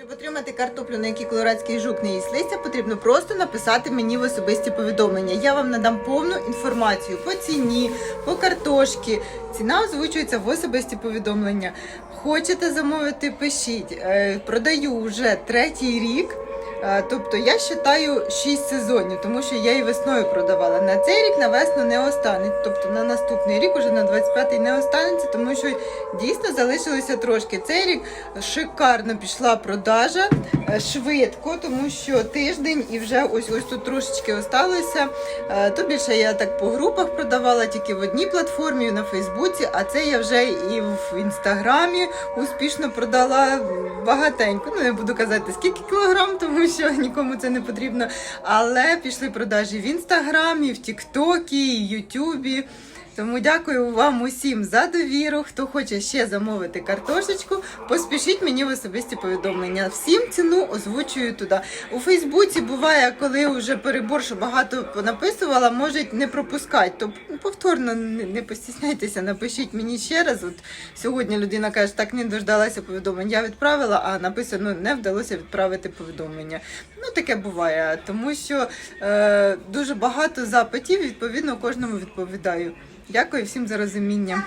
Щоб отримати картоплю, на якій колорадський жук не їсть потрібно просто написати мені в особисті повідомлення. Я вам надам повну інформацію по ціні, по картошці. Ціна озвучується в особисті повідомлення. Хочете замовити, пишіть. Е, Продаю вже третій рік. Е, Тобто я вважаю 6 сезонів, тому що я і весною продавала. На цей рік на весну не останеться. Тобто на наступний рік, уже на 25-й не останеться, тому що дійсно залишилося трошки. Цей рік шикарно пішла продажа е, швидко, тому що тиждень і вже ось ось тут трошечки осталося. Е, То більше я так по групах продавала тільки в одній платформі на Фейсбуці, а це я вже і в інстаграмі успішно продала багатенько. Ну не буду казати скільки кілограм, тому що нікому це не потрібно. Але пішли продажі в інстаграмі, в Тіктокі, і Ютубі. Тому дякую вам усім за довіру. Хто хоче ще замовити картошечку, поспішіть мені в особисті повідомлення. Всім ціну озвучую туди. У Фейсбуці буває, коли вже перебор, що багато понаписувала, можуть не пропускати. То повторно не постісняйтеся, напишіть мені ще раз. От сьогодні людина каже, так не дождалася повідомлень. Я відправила, а написано не вдалося відправити повідомлення. Ну таке буває, тому що е, дуже багато запитів, відповідно, кожному відповідаю. Дякую всім за розуміння.